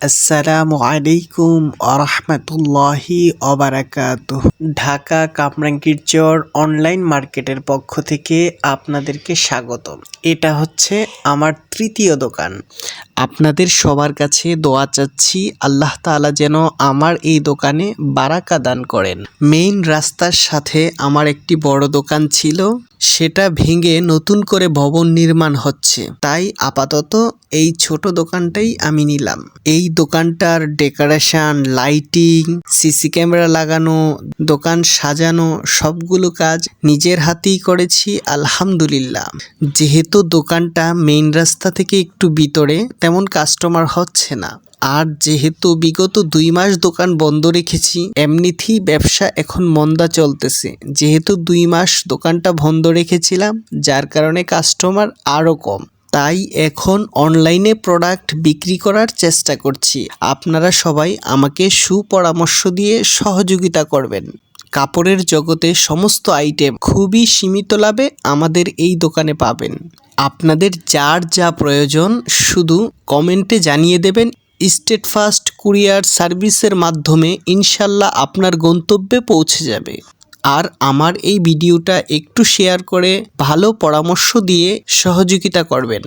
আসসালামু আলাইকুম আরহামতুল্লাহি অবারাকাত ঢাকা কামরাঙ্গীর চর অনলাইন মার্কেটের পক্ষ থেকে আপনাদেরকে স্বাগত এটা হচ্ছে আমার তৃতীয় দোকান। আপনাদের সবার কাছে দোয়া চাচ্ছি আল্লাহ তাআলা যেন আমার এই দোকানে বারাকা দান করেন। মেইন রাস্তার সাথে আমার একটি বড় দোকান ছিল, সেটা ভেঙে নতুন করে ভবন নির্মাণ হচ্ছে। তাই আপাতত এই ছোট দোকানটাই আমি নিলাম। এই দোকানটার ডেকোরেশন লাইটিং সিসি ক্যামেরা লাগানো, দোকান সাজানো, সবগুলো কাজ নিজের হাতেই করেছি, আলহামদুলিল্লাহ। যেহেতু দোকানটা মেইন রাস্তা থেকে একটু ভিতরে তেমন কাস্টমার হচ্ছে না। আর যেহেতু বিগত দুই মাস দোকান বন্ধ রেখেছি, এমনিতেই ব্যবসা এখন মন্দা চলতেছে। যেহেতু দুই মাস দোকানটা বন্ধ রেখেছিলাম, যার কারণে কাস্টমার আরও কম। তাই এখন অনলাইনে প্রোডাক্ট বিক্রি করার চেষ্টা করছি। আপনারা সবাই আমাকে সুপরামর্শ দিয়ে সহযোগিতা করবেন। কাপড়ের জগতে সমস্ত আইটেম খুবই সীমিত লাভে আমাদের এই দোকানে পাবেন। আপনাদের যার যা প্রয়োজন, শুধু কমেন্টে জানিয়ে দেবেন স্টেট ফাস্ট কুরিয়ার সার্ভিসের মাধ্যমে ইনশাল্লাহ আপনার গন্তব্যে পৌঁছে যাবে। আর আমার এই ভিডিওটা একটু শেয়ার করে ভালো পরামর্শ দিয়ে সহযোগিতা করবেন।